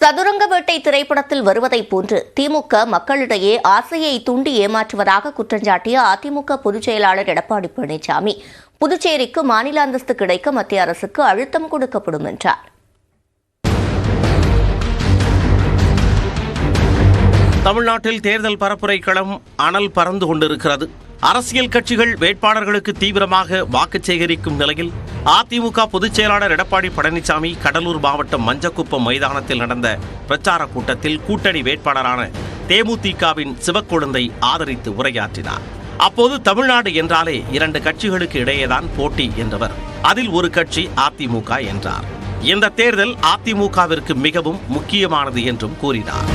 சதுரங்க வேட்டை திரைப்படத்தில் வருவதைப் போன்று திமுக மக்களிடையே ஆசையை தூண்டி ஏமாற்றுவதாக குற்றஞ்சாட்டிய அதிமுக பொதுச் செயலாளர் எடப்பாடி பழனிசாமி. புதுச்சேரிக்கு மாநில அந்தஸ்து கிடைக்க மத்திய அரசுக்கு அழுத்தம் கொடுக்கப்படும் என்றார். தமிழ்நாட்டில் தேர்தல் பரப்புரை களம் அனல் பறந்து கொண்டிருக்கிறது. அரசியல் கட்சிகள் வேட்பாளர்களுக்கு தீவிரமாக வாக்கு சேகரிக்கும் நிலையில் அதிமுக பொதுச் செயலாளர் எடப்பாடி பழனிசாமி கடலூர் மாவட்டம் மஞ்சக்குப்பம் மைதானத்தில் நடந்த பிரச்சார கூட்டத்தில் கூட்டணி வேட்பாளரான தேமுதிகவின் சிவக்கொழுந்தை ஆதரித்து உரையாற்றினார். அப்போது தமிழ்நாடு என்றாலே இரண்டு கட்சிகளுக்கு இடையேதான் போட்டி என்றவர். அதில் ஒரு கட்சி அதிமுக என்றார். இந்த தேர்தல் அதிமுகவிற்கு மிகவும் முக்கியமானது என்றும் கூறினார்.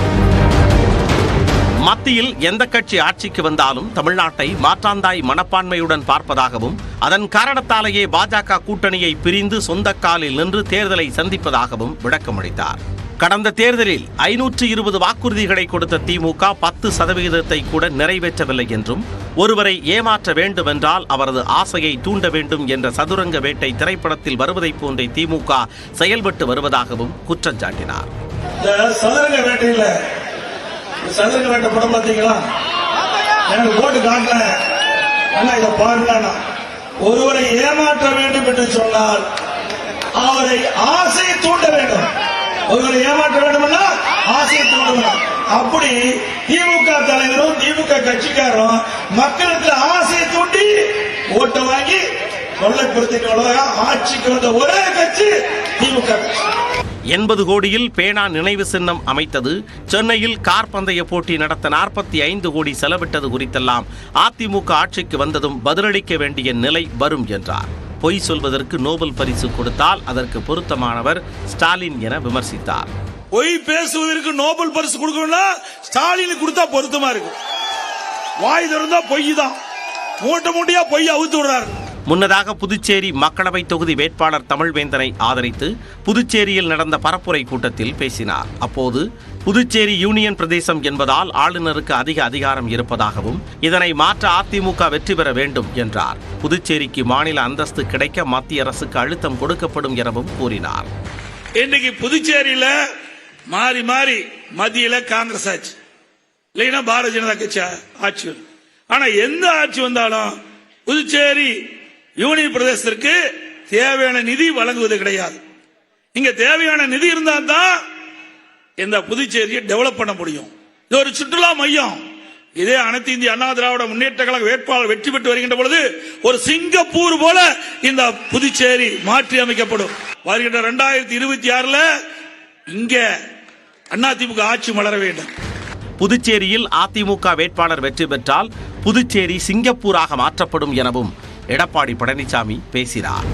மத்தியில் எந்த கட்சி ஆட்சிக்கு வந்தாலும் தமிழ்நாட்டை மாற்றாந்தாய் மனப்பான்மையுடன் பார்ப்பதாகவும் அதன் காரணத்தாலேயே பாஜக கூட்டணியை பிரிந்து சொந்த காலில் நின்று தேர்தலை சந்திப்பதாகவும் விளக்கமளித்தார். கடந்த தேர்தலில் ஐநூற்று இருபது வாக்குறுதிகளை கொடுத்த திமுக பத்து சதவிகிதத்தை கூட நிறைவேற்றவில்லை என்றும் ஒருவரை ஏமாற்ற வேண்டுமென்றால் அவரது ஆசையை தூண்ட வேண்டும் என்ற சதுரங்க வேட்டை திரைப்படத்தில் வருவதைப் போன்றே திமுக செயல்பட்டு வருவதாகவும் குற்றம் சாட்டினார் வேண்ட படம் பார்த்தீங்களா? எனக்கு போட்டு காட்டல அண்ணா இதை பாருங்க ஒருவரை ஏமாற்ற வேண்டும் என்று சொன்னால் அவரை ஆசையை தூண்ட வேண்டும். ஒருவரை ஏமாற்ற வேண்டும்னா ஆசையை தூண்ட வேண்டும். அப்படி திமுக தலைவரும் திமுக கட்சிக்காரரும் மக்களுக்கு ஆசையை தூண்டி ஓட்டை வாங்கி கொள்ளைப்படுத்திக் ஆட்சிக்கு வந்த ஒரே கட்சி திமுக கட்சி. எண்பது கோடியில் பேனா நினைவு சின்னம் அமைத்தது. சென்னையில் கார் பந்தய போட்டி நடத்த நாற்பத்தி ஐந்து கோடி செலவிட்டது குறித்தெல்லாம் அதிமுக ஆட்சிக்கு வந்ததும் பதிலளிக்க வேண்டிய நிலை வரும் என்றார். பொய் சொல்வதற்கு நோபல் பரிசு கொடுத்தால் அதற்கு பொருத்தமானவர் ஸ்டாலின் என விமர்சித்தார். பொய் பேசுவதற்கு நோபல் பரிசு கொடுக்கணும்னா ஸ்டாலின் கொடுத்தா பொருத்தமா இருக்கு. வாய் திறந்தா பொய் தான் மூட்டை மூட்டையா பொய் அவுத்து விடுறாரு. முன்னதாக புதுச்சேரி மக்களவை தொகுதி வேட்பாளர் தமிழ்வேந்தனை ஆதரித்து புதுச்சேரியில் நடந்த பரப்புரை கூட்டத்தில் பேசினார். அப்போது புதுச்சேரி யூனியன் பிரதேசம் என்பதால் ஆளுநருக்கு அதிக அதிகாரம் இருப்பதாகவும் இதனை மாற்ற அதிமுக வெற்றி பெற வேண்டும் என்றார். புதுச்சேரிக்கு மாநில அந்தஸ்து கிடைக்க மத்திய அரசுக்கு அழுத்தம் கொடுக்கப்படும் எனவும் கூறினார். இன்னைக்கு புதுச்சேரியில மாறி மாறி மத்தியில காங்கிரஸ் ஆட்சி இல்லைன்னா பாரதிய ஜனதா கட்சி ஆட்சி ஆனா எந்த ஆட்சி வந்தாலும் புதுச்சேரி யூனியன் பிரதேசத்திற்கு தேவையான நிதி வழங்குவது கிடையாது. இங்க தேவையான நிதி இருந்தா தான் இந்த புதுச்சேரியை டெவலப் பண்ண முடியும். இது ஒரு சுற்றுலா மையம். இதே அனைத்து இந்திய அண்ணா திராவிட முன்னேற்ற கழக வேட்பாளர் வெற்றி பெற்று வருகின்ற பொழுது ஒரு சிங்கப்பூர் போல இந்த புதுச்சேரி மாற்றி அமைக்கப்படும். வருகின்ற இரண்டாயிரத்தி இருபத்தி ஆறுல இங்க அதிமுக ஆட்சி மலர வேண்டும். புதுச்சேரியில் அதிமுக வேட்பாளர் வெற்றி பெற்றால் புதுச்சேரி சிங்கப்பூராக மாற்றப்படும் எனவும் எடப்பாடி பழனிசாமி பேசினார்.